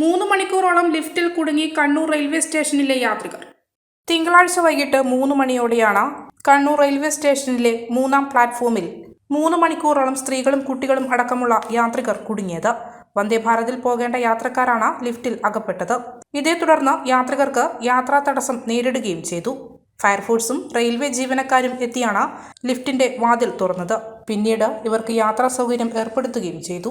മൂന്ന് മണിക്കൂറോളം ലിഫ്റ്റിൽ കുടുങ്ങി കണ്ണൂർ റെയിൽവേ സ്റ്റേഷനിലെ യാത്രികർ. തിങ്കളാഴ്ച വൈകിട്ട് മൂന്ന് മണിയോടെയാണ് കണ്ണൂർ റെയിൽവേ സ്റ്റേഷനിലെ മൂന്നാം പ്ലാറ്റ്ഫോമിൽ മൂന്ന് മണിക്കൂറോളം സ്ത്രീകളും കുട്ടികളും അടക്കമുള്ള യാത്രികർ കുടുങ്ങിയത്. വന്ദേ ഭാരതിൽ പോകേണ്ട യാത്രക്കാരാണ് ലിഫ്റ്റിൽ അകപ്പെട്ടത്. ഇതേ തുടർന്ന് യാത്രികർക്ക് യാത്രാ തടസ്സം നേരിടുകയും ചെയ്തു. ഫയർഫോഴ്സും റെയിൽവേ ജീവനക്കാരും എത്തിയാണ് ലിഫ്റ്റിന്റെ വാതിൽ തുറന്നത്. പിന്നീട് ഇവർക്ക് യാത്രാ സൗകര്യം ഏർപ്പെടുത്തുകയും ചെയ്തു.